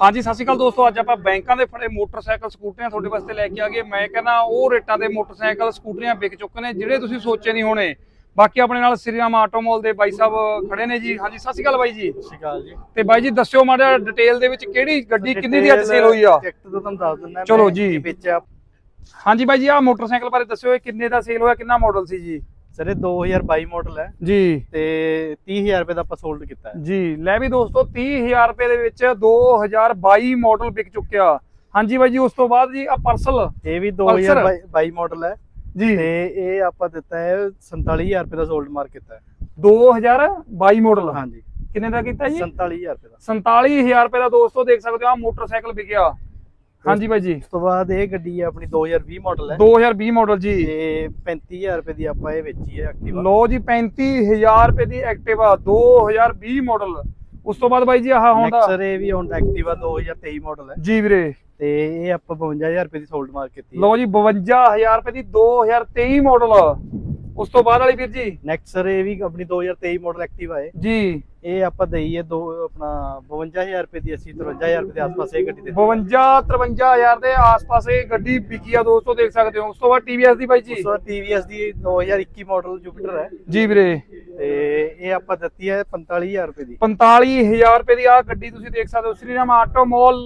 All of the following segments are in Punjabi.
ਹਾਂਜੀ ਸਤਿ ਸ਼੍ਰੀ ਅਕਾਲ ਦੋਸਤੋ। ਅੱਜ ਆਪਾਂ ਬੈਂਕਾਂ ਦੇ ਫੜੇ ਮੋਟਰਸਾਈਕਲ ਸਕੂਟਰੀਆਂ ਤੁਹਾਡੇ ਵਾਸਤੇ ਲੈ ਕੇ ਆ ਗਏ। ਮੈਂ ਕਹਿੰਦਾ ਉਹ ਰੇਟਾਂ ਦੇ ਮੋਟਰਸਾਈਕਲ ਸਕੂਟਰੀਆਂ ਵਿਕ ਚੁੱਕੇ ਨੇ ਜਿਹੜੇ ਤੁਸੀਂ ਸੋਚੇ ਨਹੀਂ ਹੋਣੇ। ਬਾਕੀ ਆਪਣੇ ਨਾਲ ਸ੍ਰੀਰਾਮ ਆਟੋਮੋਲ ਦੇ ਬਾਈ ਸਾਹਿਬ ਖੜੇ ਨੇ ਜੀ। ਹਾਂਜੀ ਸਤਿ ਸ਼੍ਰੀ ਅਕਾਲ ਬਾਈ ਜੀ। ਸਤਿ ਸ਼੍ਰੀ ਅਕਾਲ ਜੀ। ਤੇ ਬਾਈ ਜੀ ਦੱਸਿਓ ਮਾੜਾ ਡਿਟੇਲ ਦੇ ਵਿੱਚ ਕਿਹੜੀ ਗੱਡੀ ਕਿੰਨੀ ਦੀ ਅੱਜ ਸੇਲ ਹੋਈ ਆ? ਟਿਕਟ ਤਾਂ ਤੁਹਾਨੂੰ ਦੱਸ ਦਿੰਦਾ ਚਲੋ ਜੀ। ਹਾਂਜੀ ਬਾਈ ਜੀ ਆ ਮੋਟਰਸਾਈਕਲ ਬਾਰੇ ਦੱਸਿਓ ਇਹ ਕਿੰਨੇ ਦਾ ਸੇਲ ਹੋਇਆ ਕਿੰਨਾ ਮਾਡਲ ਸੀ ਜੀ? ਸਰ ਇਹ 2022 ਮਾਡਲ ਹੈ ਜੀ। ਤੇ 30000 ਰੁਪਏ ਦਾ ਆਪਾਂ ਸੋਲਡ ਕੀਤਾ ਹੈ। ਜੀ ਲੈ ਵੀ ਦੋਸਤੋ 30000 ਰੁਪਏ ਦੇ ਵਿੱਚ 2022 ਮਾਡਲ ਵਿਕ ਚੁੱਕਿਆ। ਹਾਂਜੀ ਬਾਈ ਜੀ ਉਸ ਤੋਂ ਬਾਅਦ ਜੀ ਆ ਪਰਸਲ ਇਹ ਵੀ Pulsar? 2022 ਮਾਡਲ ਹੈ ਜੀ। ਤੇ ਇਹ ਆਪਾਂ ਦਿੱਤਾ ਹੈ 47000 ਰੁਪਏ ਦਾ ਸੋਲਡ ਮਾਰ ਕੀਤਾ ਹੈ 2022 ਮਾਡਲ ਹਾਂਜੀ। ਕਿੰਨੇ ਦਾ ਕੀਤਾ ਜੀ? 47000 ਰੁਪਏ ਦਾ। 47000 ਰੁਪਏ ਦਾ ਦੋਸਤੋ ਦੇਖ ਸਕਦੇ ਹੋ ਆ ਮੋਟਰਸਾਈਕਲ ਵਿਕਿਆ। ਹਾਂਜੀ ਬਾਈ ਜੀ। ਉਸ ਤੋਂ ਬਾਅਦ ਇਹ ਗੱਡੀ ਹੈ ਆਪਣੀ 2020 ਮਾਡਲ ਹੈ। 2020 ਮਾਡਲ ਜੀ। ਤੇ 35000 ਰੁਪਏ ਦੀ ਆਪਾਂ ਇਹ ਵੇਚੀ ਹੈ ਐਕਟਿਵਾ ਲੋ ਜੀ 35000 ਰੁਪਏ ਦੀ ਐਕਟਿਵਾ 2020 ਮਾਡਲ ਉਸ ਤੋਂ ਬਾਅਦ ਬਾਈ ਜੀ ਆਹ ਹੁੰਦਾ ਸਰ ਇਹ ਵੀ ਹੁਣ ਐਕਟਿਵਾ 2023 ਮਾਡਲ ਹੈ। ਜੀ ਵੀਰੇ। ਤੇ ਇਹ ਆਪਾਂ 52000 ਰੁਪਏ ਦੀ ਸੋਲਡ ਮਾਰ ਕੀਤੀ ਲੋ ਜੀ 52000 ਰੁਪਏ ਦੀ 2023 ਮਾਡਲ ਉਸ ਤੋਂ ਬਾਅਦ ਵਾਲੀ ਵੀਰ ਜੀ? ਨੈਕਸਟ ਸਰ ਇਹ ਵੀ ਆਪਣੀ 2023 ਮਾਡਲ ਐਕਟਿਵਾ ਹੈ ਜੀ। ਇਹ ਆਪਾਂ ਦਈ ਹੈ ਦੋ ਆਪਣਾ 52000 ਰੁਪਏ ਦੀ ਅਸੀਂ 53000 ਰੁਪਏ ਦੇ ਆਸ-ਪਾਸ ਇਹ ਗੱਡੀ ਦੇ 52 53000 ਦੇ ਆਸ-ਪਾਸ ਇਹ ਗੱਡੀ ਵਿਕੀ ਆ ਦੋਸਤੋ ਦੇਖ ਸਕਦੇ ਹੋ। ਉਸ ਤੋਂ ਬਾਅਦ TVS ਦੀ ਬਾਈ ਜੀ? ਉਸ ਤੋਂ ਬਾਅਦ TVS ਦੀ 2021 ਮਾਡਲ ਜੁਪੀਟਰ ਹੈ। ਜੀ ਵੀਰੇ। ਤੇ ਇਹ ਆਪਾਂ ਦਿੱਤੀ ਹੈ 45000 ਰੁਪਏ ਦੀ। 45000 ਰੁਪਏ ਦੀ ਆ ਗੱਡੀ ਤੁਸੀਂ ਦੇਖ ਸਕਦੇ ਹੋ। ਸ੍ਰੀ ਰਾਮ ਆਟੋ ਮਾਲ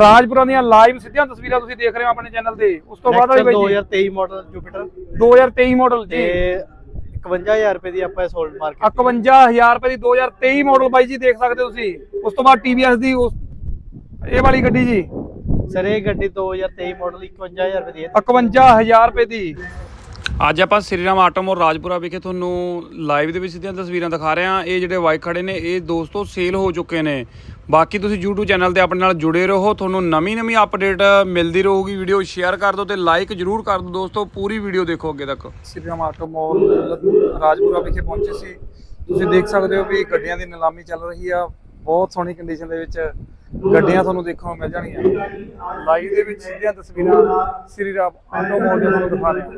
ਰਾਜਪੁਰਾ ਦੀਆਂ ਲਾਈਵ ਸਿੱਧੀਆਂ ਤਸਵੀਰਾਂ ਤੁਸੀਂ ਦੇਖ ਰਹੇ ਹੋ ਆਪਣੇ ਚੈਨਲ ਤੇ। ਉਸ ਤੋਂ ਬਾਅਦ ਵਾਲੀ ਬਾਈ ਜੀ। 2023 ਮਾਡਲ ਜੁਪੀਟਰ 2023 ਮਾਡਲ ਜੀ। 51000 ਰੁਪਏ ਦੀ ਆਪਾਂ ਸੋਲਡ ਮਾਰਕੀਟ 51000 ਰੁਪਏ ਦੀ 2023 ਮਾਡਲ ਬਾਈ ਜੀ ਦੇਖ ਸਕਦੇ ਹੋ ਤੁਸੀਂ। ਉਸ ਤੋਂ ਬਾਅਦ TVS ਦੀ ਉਸ ਇਹ ਵਾਲੀ ਗੱਡੀ ਜੀ। ਸਰ ਇਹ ਗੱਡੀ 2023 ਮਾਡਲ 51000 ਰੁਪਏ ਦੀ ਹੈ। 51000 ਰੁਪਏ ਦੀ। ਅੱਜ ਆਪਾਂ ਸ੍ਰੀ ਰਾਮ ਆਟੋਮੋਰ ਰਾਜਪੁਰਾ ਵਿਖੇ ਤੁਹਾਨੂੰ ਲਾਈਵ ਦੇ ਵਿੱਚ ਸਿੱਧੀਆਂ ਤਸਵੀਰਾਂ ਦਿਖਾ ਰਹੇ ਹਾਂ। ਇਹ ਜਿਹੜੇ ਬਾਈਕ ਖੜੇ ਨੇ, ਇਹ ਦੋਸਤੋ ਸੇਲ ਹੋ ਚੁੱਕੇ ਨੇ। ਬਾਕੀ ਤੁਸੀਂ YouTube ਚੈਨਲ ਤੇ ਆਪਣੇ ਨਾਲ ਜੁੜੇ ਰਹੋ। ਤੁਹਾਨੂੰ ਨਵੀਂ ਨਵੀਂ ਅਪਡੇਟ ਮਿਲਦੀ ਰਹੂਗੀ। ਵੀਡੀਓ ਸ਼ੇਅਰ ਕਰ ਦਿਓ ਤੇ ਲਾਈਕ ਜਰੂਰ ਕਰ ਦਿਓ ਦੋਸਤੋ। ਪੂਰੀ ਵੀਡੀਓ ਦੇਖੋ ਅੱਗੇ ਤੱਕ। ਸ੍ਰੀ ਰਾਮ ਆਟਮ ਔਰ ਰਾਜਪੁਰਾ ਵਿਖੇ ਪਹੁੰਚੇ ਸੀ। ਤੁਸੀਂ ਦੇਖ ਸਕਦੇ ਹੋ ਵੀ ਗੱਡੀਆਂ ਦੀ ਨਿਲਾਮੀ ਚੱਲ ਰਹੀ ਆ। ਬਹੁਤ ਸੋਹਣੀ ਕੰਡੀਸ਼ਨ ਦੇ ਵਿੱਚ ਗੱਡੀਆਂ ਤੁਹਾਨੂੰ ਦੇਖਣ ਨੂੰ ਮਿਲ ਜਾਣਗੀਆਂ। ਲਾਈਵ ਦੇ ਵਿੱਚ ਸਿੱਧੀਆਂ ਤਸਵੀਰਾਂ ਸ੍ਰੀ ਰਾਮ ਆਟੋਮੋਰ ਦੇ ਤੁਹਾਨੂੰ ਦਿਖਾ ਰਹੇ। ਹਾਂ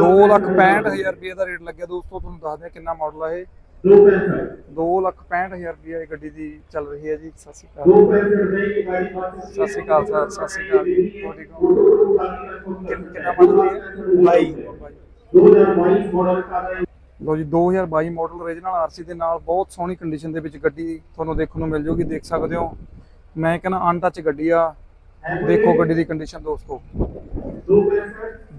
ਦੋ ਲੱਖ ਪੈਂਹਠ ਹਜ਼ਾਰ ਰੁਪਏ ਦਾ ਰੇਟ ਲੱਗਿਆ। ਦੋਸਤੋ ਤੁਹਾਨੂੰ ਦੱਸਦੇ ਹਾਂ ਕਿੰਨਾ ਮਾਡਲ ਆ ਇਹ। ਦੋ ਲੱਖ ਪੈਂਹਠ ਹਜ਼ਾਰ ਰੁਪਏ ਇਹ ਗੱਡੀ ਦੀ ਚੱਲ ਰਹੀ ਹੈ ਜੀ। ਸਤਿ ਸ਼੍ਰੀ ਅਕਾਲ। ਸਤਿ ਸ਼੍ਰੀ ਅਕਾਲ ਸਰ ਸਤਿ ਸ਼੍ਰੀ ਅਕਾਲ। ਹੋਰ ਠੀਕ ਹੋ? ਕਿੰਨ- ਕਿੰਨਾ ਮਾਡਲ ਹੈ ਬਾਈ ਲੋ ਜੀ 2022 ਮਾਡਲ ਓਰੀਜਨਲ ਆਰਸੀ ਦੇ ਨਾਲ ਬਹੁਤ ਸੋਹਣੀ ਕੰਡੀਸ਼ਨ ਦੇ ਵਿੱਚ ਗੱਡੀ ਤੁਹਾਨੂੰ ਦੇਖਣ ਨੂੰ ਮਿਲ ਜੂਗੀ ਦੇਖ ਸਕਦੇ ਹੋ। ਮੈਂ ਕਹਿੰਦਾ ਅਨਟੱਚ ਗੱਡੀ ਆ। ਦੇਖੋ ਗੱਡੀ ਦੀ ਕੰਡੀਸ਼ਨ ਦੋਸਤੋ।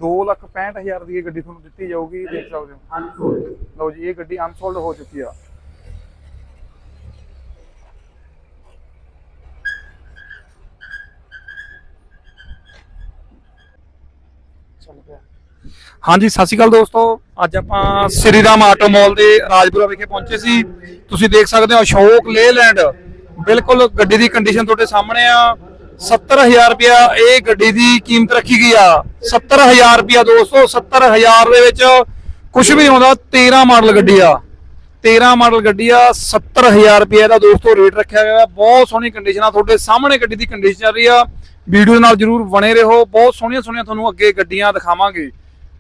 2 ਲੱਖ 65 ਹਜ਼ਾਰ ਦੀ ਇਹ ਗੱਡੀ ਤੁਹਾਨੂੰ ਦਿੱਤੀ ਜਾਊਗੀ ਦੇਖ ਸਕਦੇ ਹੋ। ਲਓ ਜੀ ਇਹ ਗੱਡੀ ਅਨਸੋਲਡ ਹੋ ਚੁੱਕੀ ਆ। ਹਾਂਜੀ, ਸਤਿ ਸ਼੍ਰੀ ਅਕਾਲ ਦੋਸਤੋ। ਅੱਜ ਆਪਾਂ ਸ੍ਰੀ ਰਾਮ ਆਟੋ ਮਾਲ ਦੇ ਰਾਜਪੁਰਾ ਵਿਖੇ ਪਹੁੰਚੇ ਸੀ। ਤੁਸੀਂ ਦੇਖ ਸਕਦੇ ਹੋ ਅਸ਼ੋਕ ਲੇਲੈਂਡ ਬਿਲਕੁਲ ਗੱਡੀ ਦੀ ਕੰਡੀਸ਼ਨ ਤੁਹਾਡੇ ਸਾਹਮਣੇ ਆ। 70000 ਰੁਪਇਆ ਇਹ ਗੱਡੀ ਦੀ ਕੀਮਤ ਰੱਖੀ ਗਈ ਆ। 70000 ਰੁਪਇਆ ਦੋਸਤੋ 70000 ਦੇ ਵਿੱਚ ਕੁਝ ਵੀ ਆਉਂਦਾ। 13 ਮਾਡਲ ਗੱਡੀ ਆ। 13 ਮਾਡਲ ਗੱਡੀ ਆ। 70000 ਰੁਪਏ ਦਾ ਦੋਸਤੋ ਰੇਟ ਰੱਖਿਆ ਗਿਆ ਹੈ। ਬਹੁਤ ਸੋਹਣੀ ਕੰਡੀਸ਼ਨ ਆ। ਤੁਹਾਡੇ ਸਾਹਮਣੇ ਗੱਡੀ ਦੀ ਕੰਡੀਸ਼ਨ ਚੱਲ ਰਹੀ ਆ। ਵੀਡੀਓ ਨਾਲ ਜਰੂਰ ਬਣੇ ਰਹੋ। ਬਹੁਤ ਸੋਹਣੀਆਂ ਸੋਹਣੀਆਂ ਤੁਹਾਨੂੰ ਅੱਗੇ ਗੱਡੀਆਂ ਦਿਖਾਵਾਂਗੇ।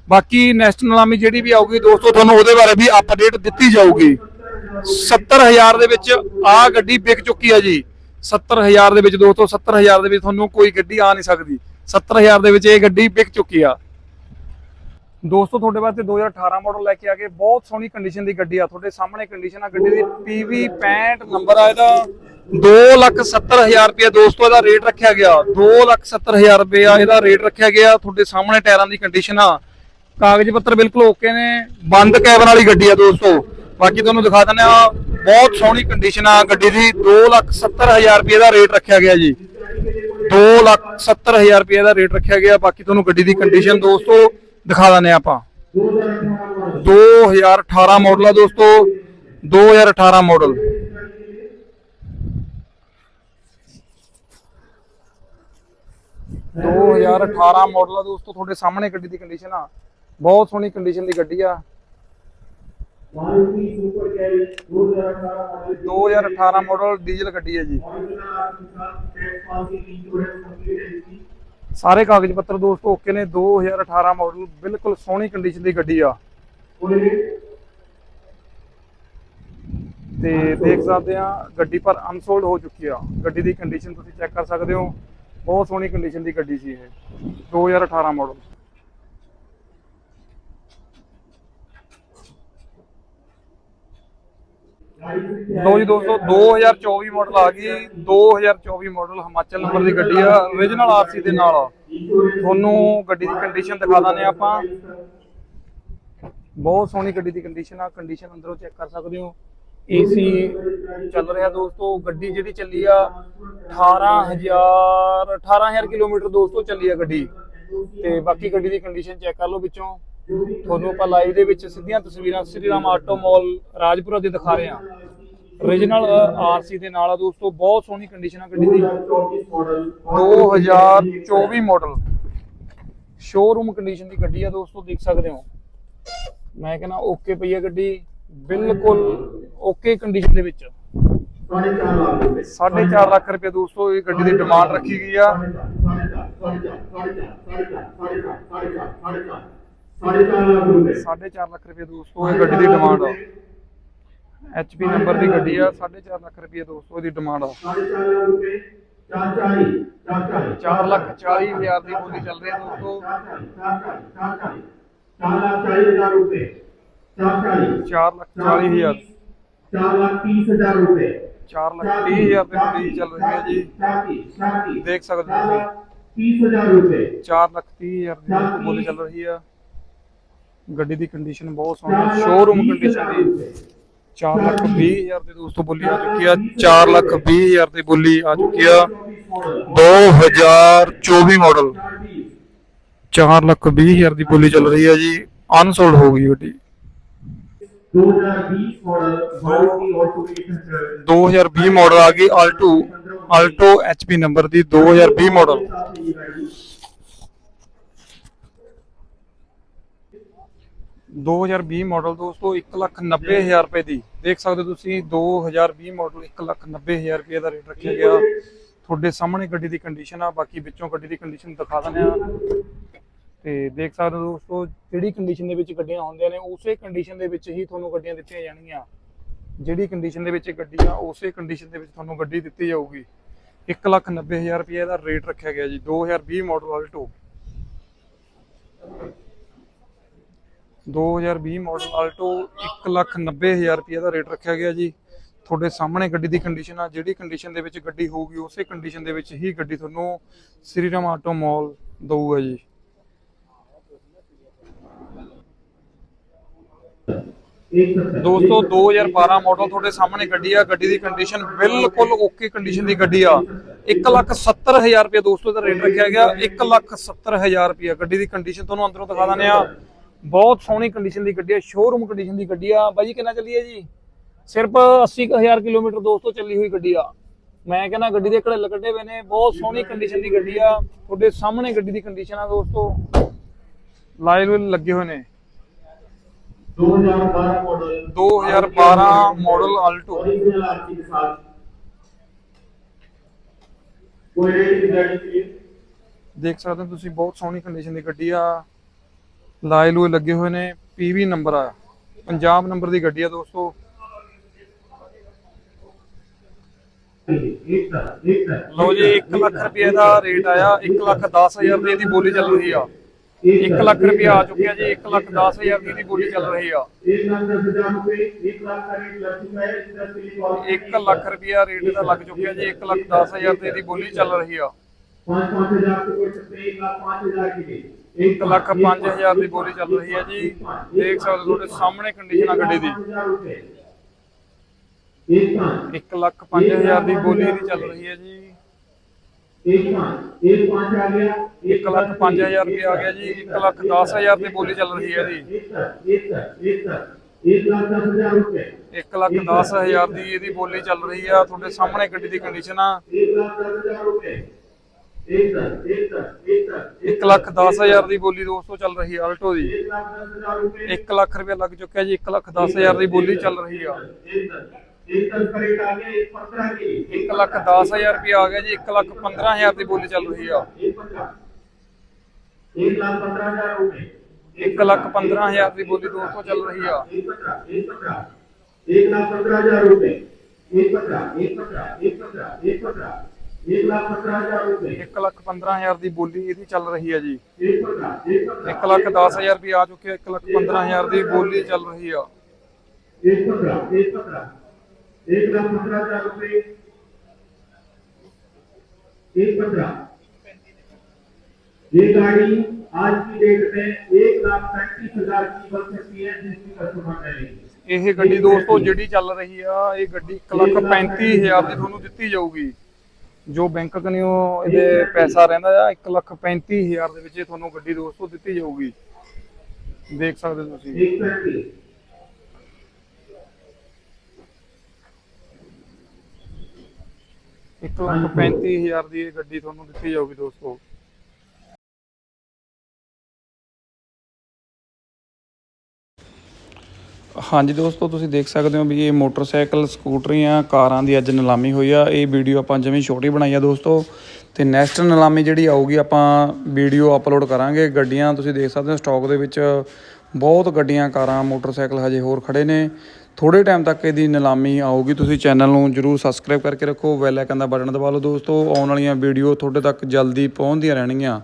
ਬਾਕੀ ਨੈਸ਼ਨਲ ਨਿਲਾਮੀ ਜਿਹੜੀ ਵੀ ਆਊਗੀ ਦੋਸਤੋ, ਤੁਹਾਨੂੰ ਉਹਦੇ ਬਾਰੇ ਵੀ ਅਪਡੇਟ ਦਿੱਤੀ ਜਾਊਗੀ। 70000 ਦੇ ਵਿੱਚ ਆ ਗੱਡੀ ਵਿਕ ਚੁੱਕੀ ਆ ਜੀ। 70000 ਦੇ ਵਿੱਚ ਦੋਸਤੋ 70000 ਦੇ ਵਿੱਚ ਤੁਹਾਨੂੰ ਕੋਈ ਗੱਡੀ ਆ ਨਹੀਂ ਸਕਦੀ। 70000 ਦੇ ਵਿੱਚ ਇਹ ਗੱਡੀ ਵਿਕ ਚੁੱਕੀ ਆ। ਦੋਸਤੋ, ਤੁਹਾਡੇ ਵਾਸਤੇ 2018 ਮਾਡਲ ਲੈ ਕੇ ਆ ਗਏ। ਬਹੁਤ ਸੋਹਣੀ ਕੰਡੀਸ਼ਨ ਦੀ ਗੱਡੀ ਆ। ਤੁਹਾਡੇ ਸਾਹਮਣੇ ਕੰਡੀਸ਼ਨ ਆ। ਗੱਡੀ ਦੀ PV 65 ਨੰਬਰ ਆ ਇਹਦਾ। 270000 ਰੁਪਏ ਦੋਸਤੋ, ਇਹਦਾ ਰੇਟ ਰੱਖਿਆ ਗਿਆ। 270000 ਰੁਪਏ ਇਹਦਾ ਰੇਟ ਰੱਖਿਆ ਗਿਆ। ਤੁਹਾਡੇ ਸਾਹਮਣੇ ਟਾਇਰਾਂ ਦੀ ਕੰਡੀਸ਼ਨ ਆ। ਕਾਗਜ਼ ਪੱਤਰ ਬਿਲਕੁਲ ਓਕੇ ਨੇ, ਬੰਦ ਕੈਬਨ ਵਾਲੀ ਗੱਡੀ ਆ ਦੋਸਤੋ। ਬਾਕੀ ਤੁਹਾਨੂੰ ਦਿਖਾ ਦਿੰਦੇ ਆ ਬਹੁਤ ਸੋਹਣੀ ਕੰਡੀਸ਼ਨ ਆ ਗੱਡੀ ਦੀ 270000 ਰੁਪਏ ਦਾ ਰੇਟ ਰੱਖਿਆ ਗਿਆ ਜੀ। 270000 ਰੁਪਏ ਦਾ ਰੇਟ ਰੱਖਿਆ ਗਿਆ, ਬਾਕੀ ਤੁਹਾਨੂੰ ਗੱਡੀ ਦੀ ਕੰਡੀਸ਼ਨ ਦੋਸਤੋ ਦਿਖਾ ਦਿੰਦੇ ਆ ਆਪਾਂ। 2018 ਮਾਡਲ ਆ ਦੋਸਤੋ 2018 ਮਾਡਲ ਦੋ 2018 ਮਾਡਲ ਆ ਦੋਸਤੋ, ਤੁਹਾਡੇ ਸਾਹਮਣੇ ਗੱਡੀ ਦੀ ਕੰਡੀਸ਼ਨ ਆ। ਬਹੁਤ ਸੋਹਣੀ ਕੰਡੀਸ਼ਨ ਦੀ ਗੱਡੀ ਆ। 2018 ਮਾਡਲ ਡੀਜ਼ਲ ਗੱਡੀ ਹੈ ਜੀ। ਸਾਰੇ ਕਾਗਜ਼ ਪੱਤਰ ਦੋਸਤੋ ਓਕੇ ਨੇ 2018 ਮਾਡਲ ਬਿਲਕੁਲ ਸੋਹਣੀ ਕੰਡੀਸ਼ਨ ਦੀ ਗੱਡੀ ਆ। ਤੇ ਦੇਖ ਸਕਦੇ ਆ, ਗੱਡੀ ਪਰ ਅਨਸੋਲਡ ਹੋ ਚੁੱਕੀ ਆ। ਗੱਡੀ ਦੀ ਕੰਡੀਸ਼ਨ ਤੁਸੀਂ ਚੈੱਕ ਕਰ ਸਕਦੇ ਹੋ। ਬਹੁਤ ਸੋਹਣੀ ਕੰਡੀਸ਼ਨ ਦੀ ਗੱਡੀ ਸੀ ਇਹ। 2018 ਮਾਡਲ ਲੋ ਜੀ ਦੋਸਤੋ 2024 ਮਾਡਲ ਆ ਗਈ। 2024 ਮਾਡਲ ਹਿਮਾਚਲ ਨੰਬਰ ਦੀ ਗੱਡੀ ਆ origignal ਆਰਸੀ ਦੇ ਨਾਲ। ਤੁਹਾਨੂੰ ਗੱਡੀ ਦੀ ਕੰਡੀਸ਼ਨ ਦਿਖਾ ਦਾਂਗੇ ਆਪਾਂ। ਬਹੁਤ ਸੋਹਣੀ ਗੱਡੀ ਦੀ ਕੰਡੀਸ਼ਨ ਆ ਕੰਡੀਸ਼ਨ ਅੰਦਰੋਂ ਚੈੱਕ ਕਰ ਸਕਦੇ ਹੋ। ਏਸੀ ਚੱਲ ਰਿਹਾ ਦੋਸਤੋ, ਗੱਡੀ ਜਿਹੜੀ ਚੱਲੀ ਆ 18000 18000 ਕਿਲੋਮੀਟਰ ਦੋਸਤੋ ਚੱਲੀ ਆ ਗੱਡੀ। ਤੇ ਬਾਕੀ ਗੱਡੀ ਦੀ ਕੰਡੀਸ਼ਨ ਚੈੱਕ ਕਰ ਲਓ ਵਿੱਚੋਂ। ਤੁਹਾਨੂੰ ਆਪਾਂ ਲਾਈਵ ਦੇ ਵਿੱਚ ਸਿੱਧੀਆਂ ਤਸਵੀਰਾਂ ਸ੍ਰੀ ਰਾਮ ਆਟੋ ਮਾਲ ਰਾਜਪੁਰਾ ਦੀ ਦਿਖਾ ਰਹੇ ਹਾਂ। Origignal ਆਰਸੀ ਦੇ ਨਾਲ ਆ ਦੋਸਤੋ, ਬਹੁਤ ਸੋਹਣੀ ਕੰਡੀਸ਼ਨ ਆ ਗੱਡੀ ਦੀ। 2024 ਮਾਡਲ ਸ਼ੋਰੂਮ ਕੰਡੀਸ਼ਨ ਦੀ ਗੱਡੀ ਆ ਦੋਸਤੋ, ਦੇਖ ਸਕਦੇ ਹੋ। ਮੈਂ ਕਹਿੰਦਾ ਓਕੇ ਪਈ ਆ ਗੱਡੀ, ਬਿਲਕੁਲ ਓਕੇ ਕੰਡੀਸ਼ਨ ਦੇ ਵਿੱਚ। 4.5 ਲੱਖ ਰੁਪਏ ਦੋਸਤੋ, ਇਹ ਗੱਡੀ ਦੀ ਡਿਮਾਂਡ ਰੱਖੀ ਗਈ ਆ। ਸਾਢੇ ਲੱਖ ਲੱਖ ਰੁਪਏ ਦੋਸਤੋ ਇਹ ਗੱਡੀ ਦੀ ਡਿਮਾਂਡ ਆ ਐਚਪੀ ਨੰਬਰ ਦੀ ਗੱਡੀ ਆ 4.5 ਲੱਖ ਰੁਪਏ ਦੋਸਤੋ ਦੀ ਡਿਮਾਂਡ ਆ 4.5 4 ਲੱਖ 40 ਹਜ਼ਾਰ ਦੀ ਬੋਲੀ ਚੱਲ ਰਹੀ ਹੈ ਦੋਸਤੋ 4 ਲੱਖ 40 ਹਜ਼ਾਰ ਰੁਪਏ 4 ਲੱਖ 40 ਹਜ਼ਾਰ ਦੀ ਬੋਲੀ ਚੱਲ ਰਹੀ ਹੈ ਜੀ 40 40 ਦੇਖ ਸਕਦੇ ਹੋ 30000 ਰੁਪਏ 4 ਲੱਖ 30 ਹਜ਼ਾਰ ਬੋਲੀ ਚੱਲ ਰਹੀ ਹੈ ਗੱਡੀ ਦੀ ਕੰਡੀਸ਼ਨ ਬਹੁਤ ਸੋਹਣੀ ਸ਼ੋਰੂਮ ਕੰਡੀਸ਼ਨ ਦੀ 4 ਲੱਖ 20 ਹਜ਼ਾਰ ਦੇ ਦੋਸਤੋ ਬੋਲੀ ਆ ਚੁੱਕੀ ਆ। 4 ਲੱਖ 20 ਹਜ਼ਾਰ ਦੀ ਬੋਲੀ ਆ ਚੁੱਕੀ ਆ। 2024 ਮਾਡਲ 4 ਲੱਖ 20 ਹਜ਼ਾਰ ਦੀ ਬੋਲੀ ਚੱਲ ਰਹੀ ਹੈ ਜੀ। ਅਨਸੋਲਡ ਹੋ ਗਈ ਗੱਡੀ। 2020 ਮਾਡਲ ਆ ਗਈ ਆਲਟੋ ਆਲਟੋ ਐਚਪੀ ਨੰਬਰ ਦੀ 2020 ਮਾਡਲ 2020 ਮਾਡਲ ਦੋਸਤੋ 190000 ਰੁਪਏ ਦੀ। ਦੇਖ ਸਕਦੇ ਹੋ ਤੁਸੀਂ 2020 ਮਾਡਲ 190000 ਰੁਪਏ ਦਾ ਰੇਟ ਰੱਖਿਆ ਗਿਆ। ਤੁਹਾਡੇ ਸਾਹਮਣੇ ਗੱਡੀ ਦੀ ਕੰਡੀਸ਼ਨ ਆ, ਬਾਕੀ ਵਿੱਚੋਂ ਗੱਡੀ ਦੀ ਕੰਡੀਸ਼ਨ ਦਿਖਾ ਦਿੰਦੇ ਆ। ਤੇ ਦੇਖ ਸਕਦੇ ਹੋ ਦੋਸਤੋ, ਜਿਹੜੀ ਕੰਡੀਸ਼ਨ ਦੇ ਵਿੱਚ ਗੱਡੀਆਂ ਹੁੰਦੀਆਂ ਨੇ, ਉਸੇ ਕੰਡੀਸ਼ਨ ਦੇ ਵਿੱਚ ਹੀ ਤੁਹਾਨੂੰ ਗੱਡੀਆਂ ਦਿੱਤੀਆਂ ਜਾਣਗੀਆਂ। ਜਿਹੜੀ ਕੰਡੀਸ਼ਨ ਦੇ ਵਿੱਚ ਗੱਡੀ ਆ, ਉਸੇ ਕੰਡੀਸ਼ਨ ਦੇ ਵਿੱਚ ਤੁਹਾਨੂੰ ਗੱਡੀ ਦਿੱਤੀ ਜਾਊਗੀ। 190000 ਰੁਪਏ ਦਾ ਰੇਟ ਰੱਖਿਆ ਗਿਆ ਜੀ 2020 ਮਾਡਲ ਆਲਟੋ 2020 ਮਾਡਲ ਆਲਟੋ 190000 ਰੁਪਏ ਦਾ ਰੇਟ ਰੱਖਿਆ ਗਿਆ ਜੀ। ਤੁਹਾਡੇ ਸਾਹਮਣੇ ਗੱਡੀ ਦੀ ਕੰਡੀਸ਼ਨ ਆ, ਜਿਹੜੀ ਕੰਡੀਸ਼ਨ ਦੇ ਵਿੱਚ ਗੱਡੀ ਹੋਊਗੀ, ਉਸੇ ਕੰਡੀਸ਼ਨ ਦੇ ਵਿੱਚ ਹੀ ਗੱਡੀ ਤੁਹਾਨੂੰ ਸ੍ਰੀ ਰਾਮ ਆਟੋ ਮਾਲ ਦਊਗਾ ਜੀ। ਦੋਸਤੋ 2012 ਮਾਡਲ ਤੁਹਾਡੇ ਸਾਹਮਣੇ ਗੱਡੀ ਆ, ਗੱਡੀ ਦੀ ਕੰਡੀਸ਼ਨ ਬਿਲਕੁਲ ਓਕੇ ਕੰਡੀਸ਼ਨ ਦੀ ਗੱਡੀ ਆ। 170000 ਰੁਪਏ ਦੋਸਤੋ ਦਾ ਰੇਟ ਰੱਖਿਆ ਗਿਆ 170000 ਰੁਪਏ। ਗੱਡੀ ਦੀ ਕੰਡੀਸ਼ਨ ਤੁਹਾਨੂੰ ਅੰਦਰੋਂ ਦਿਖਾ ਦਾਂਨੇ ਆ। ਬਹੁਤ ਸੋਹਣੀ ਕੰਡੀਸ਼ਨ ਦੀ ਗੱਡੀ ਹੈ ਸ਼ੋਰੂਮ ਕੰਡੀਸ਼ਨ ਦੀ ਗੱਡੀ ਆ। ਬਾਈ ਕਿੰਨਾ ਚੱਲੀ ਹੈ ਜੀ? ਸਿਰਫ 80000 ਕਿਲੋਮੀਟਰ ਦੋਸਤੋ ਚੱਲੀ ਹੋਈ ਗੱਡੀ ਆ। ਮੈਂ ਕਹਿੰਦਾ ਗੱਡੀ ਦੇ ਘੜੇ ਲੱਗੇ ਪਏ ਨੇ ਬਹੁਤ ਸੋਹਣੀ ਕੰਡੀਸ਼ਨ ਦੀ ਗੱਡੀ ਆ। ਤੁਹਾਡੇ ਸਾਹਮਣੇ ਗੱਡੀ ਦੀ ਕੰਡੀਸ਼ਨ ਆ ਦੋਸਤੋ। ਲਾਈਲ ਵੇਲ ਲੱਗੇ ਹੋਏ ਨੇ। 2012 ਮਾਡਲ 2012 ਮਾਡਲ ਆਲਟੋ ਦੇਖ ਸਕਦੇ ਹੋ ਤੁਸੀਂ ਬਹੁਤ ਸੋਹਣੀ ਕੰਡੀਸ਼ਨ ਦੀ ਗੱਡੀ ਆ। ਲਾਏ ਲੂਏ ਲੱਗੇ ਹੋਏ ਨੇ ਪੀਵੀ ਨੰਬਰ ਆ। ਪੰਜਾਬ ਨੰਬਰ ਦੀ ਗੱਡੀ ਆ ਦੋਸਤੋ। ਲਓ ਜੀ 1 ਲੱਖ ਰੁਪਏ ਦਾ ਰੇਟ ਆਇਆ 1 ਲੱਖ 10000 ਦੀ ਬੋਲੀ ਚੱਲ ਰਹੀ ਆ। 1 ਲੱਖ ਰੁਪਏ ਆ ਚੁੱਕਿਆ ਜੀ 1 ਲੱਖ 10000 ਦੀ ਬੋਲੀ ਚੱਲ ਰਹੀ ਆ। 1 ਲੱਖ ਰੁਪਏ ਰੇਟ ਦਾ ਲੱਗ ਚੁੱਕਿਆ ਜੀ 1 ਲੱਖ 10000 ਦੀ ਇਹਦੀ ਬੋਲੀ ਚੱਲ ਰਹੀ ਆ। 5 5000 ਤੋਂ ਕੋਈ 1 ਲੱਖ 5000 ਦੀ 1 ਲੱਖ 5000 ਦੀ ਬੋਲੀ ਚੱਲ ਰਹੀ ਹੈ ਜੀ। ਦੇਖ ਸਕਦੇ ਹੋ ਤੁਹਾਡੇ ਸਾਹਮਣੇ ਕੰਡੀਸ਼ਨ ਆ ਗੱਡੀ ਦੀ। 1 ਲੱਖ 5000 ਦੀ ਬੋਲੀ ਦੀ ਚੱਲ ਰਹੀ ਹੈ ਜੀ। 1 5 ਆ ਗਿਆ 1 ਲੱਖ 5000 ਰੁਪਏ ਆ ਜੀ। 1 ਲੱਖ 10000 ਦੀ ਬੋਲੀ ਚੱਲ ਰਹੀ ਹੈ ਜੀ 1 1 ਲੱਖ 10000 ਰੁਪਏ 1 ਲੱਖ 10000 ਦੀ ਇਹਦੀ ਬੋਲੀ ਚੱਲ ਰਹੀ ਆ। ਤੁਹਾਡੇ ਸਾਹਮਣੇ ਗੱਡੀ ਦੀ ਕੰਡੀਸ਼ਨ ਆ। 1 ਲੱਖ 10000 ਰੁਪਏ 1 ਲੱਖ 10000 ਦੀ ਬੋਲੀ ਦੋਸਤੋ ਚੱਲ ਰਹੀ ਹੈ ਆਲਟੋ ਦੀ 1 ਲੱਖ ਰੁਪਏ ਲੱਗ ਚੁੱਕਿਆ ਜੀ 1 ਲੱਖ 10000 ਦੀ ਬੋਲੀ ਚੱਲ ਰਹੀ ਆ 1 ਲੱਖ 10000 ਰੁਪਏ ਆ ਗਿਆ ਜੀ 1 ਲੱਖ 15000 ਦੀ ਬੋਲੀ ਚੱਲ ਰਹੀ ਆ 1 ਲੱਖ 15000 ਰੁਪਏ 1 ਲੱਖ 15000 ਦੀ ਬੋਲੀ ਦੋਸਤੋ ਚੱਲ ਰਹੀ ਆ 1 ਲੱਖ 15000 ਰੁਪਏ पंद्रह एक पंद्रह एक पंद्रह एक पंद्रह एक लाख पंद्रह हजार रुपए 1 ਲੱਖ 15000 ਦੀ ਬੋਲੀ ਇਹਦੀ ਚੱਲ ਰਹੀ ਹੈ ਜੀ एक पंद्रह एक पंद्रह 1 ਲੱਖ 10000 ਰੁਪਏ ਆ ਚੁੱਕਿਆ 1 ਲੱਖ 15000 ਦੀ ਬੋਲੀ ਚੱਲ ਰਹੀ ਆ एक पंद्रह एक पंद्रह एक लाख पंद्रह हजार रुपए एक पंद्रह ये गाड़ी आज की डेट में एक लाख पैंतीस हजार की बन सकती है जिसकी कस्टमर करेंगे ਇਹ ਗੱਡੀ ਦੋਸਤੋ ਜਿਹੜੀ ਚੱਲ ਰਹੀ ਆ ਇਹ ਗੱਡੀ 1 ਲੱਖ 35000 ਦੀ ਤੁਹਾਨੂੰ ਦਿੱਤੀ ਜਾਊਗੀ ਜੋ ਬੈਂਕ ਕਨਿਓ ਇਹਦੇ ਪੈਸਾ ਰਹਿੰਦਾ ਆ ਹਜ਼ਾਰ ਦੇ ਵਿੱਚ ਇਹ ਤੁਹਾਨੂੰ ਗੱਡੀ ਦੋਸਤੋ ਦਿੱਤੀ ਜਾਊਗੀ। ਦੇਖ ਸਕਦੇ ਤੁਸੀਂ। ਇੱਕ ਲੱਖ ਲੱਖ ਹਜ਼ਾਰ ਦੀ ਇਹ ਗੱਡੀ ਤੁਹਾਨੂੰ ਦਿੱਤੀ ਜਾਊਗੀ ਦੋਸਤੋ। ਹਾਂਜੀ ਦੋਸਤੋ, ਤੁਸੀਂ ਦੇਖ ਸਕਦੇ ਹੋ ਵੀ ਇਹ ਮੋਟਰਸਾਈਕਲ, ਸਕੂਟਰੀਆਂ, ਕਾਰਾਂ ਦੀ ਅੱਜ ਨਿਲਾਮੀ ਹੋਈ ਆ। ਇਹ ਵੀਡੀਓ ਆਪਾਂ ਜਿਵੇਂ ਛੋਟੀ ਬਣਾਈ ਆ ਦੋਸਤੋ, ਤੇ ਨੈਕਸਟ ਨਿਲਾਮੀ ਜਿਹੜੀ ਆਊਗੀ, ਆਪਾਂ ਵੀਡੀਓ ਅਪਲੋਡ ਕਰਾਂਗੇ। ਗੱਡੀਆਂ ਤੁਸੀਂ ਦੇਖ ਸਕਦੇ ਹੋ ਸਟਾਕ ਦੇ ਵਿੱਚ ਬਹੁਤ ਗੱਡੀਆਂ, ਕਾਰਾਂ, ਮੋਟਰਸਾਈਕਲ ਹਜੇ ਹੋਰ ਖੜੇ ਨੇ। ਥੋੜੇ ਟਾਈਮ ਤੱਕ ਇਹਦੀ ਨਿਲਾਮੀ ਆਊਗੀ। ਤੁਸੀਂ ਚੈਨਲ ਨੂੰ ਜਰੂਰ ਸਬਸਕ੍ਰਾਈਬ ਕਰਕੇ ਰੱਖੋ। ਬੈਲ ਆਈਕਨ ਦਾ ਬਟਨ ਦਬਾ ਲਓ ਦੋਸਤੋ। ਆਉਣ ਵਾਲੀਆਂ ਵੀਡੀਓ ਤੁਹਾਡੇ ਤੱਕ ਜਲਦੀ ਪਹੁੰਚਦੀਆਂ ਰਹਿਣਗੀਆਂ।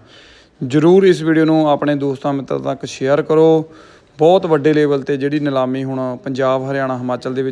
ਜਰੂਰ ਇਸ ਵੀਡੀਓ ਨੂੰ ਆਪਣੇ ਦੋਸਤਾਂ, ਮਿੱਤਰਾਂ ਤੱਕ ਸ਼ੇਅਰ ਕਰੋ। ਬਹੁਤ ਵੱਡੇ ਲੈਵਲ ਤੇ ਜਿਹੜੀ ਨਿਲਾਮੀ ਹੁਣ ਪੰਜਾਬ ਹਰਿਆਣਾ ਹਿਮਾਚਲ ਦੇ ਵਿੱਚ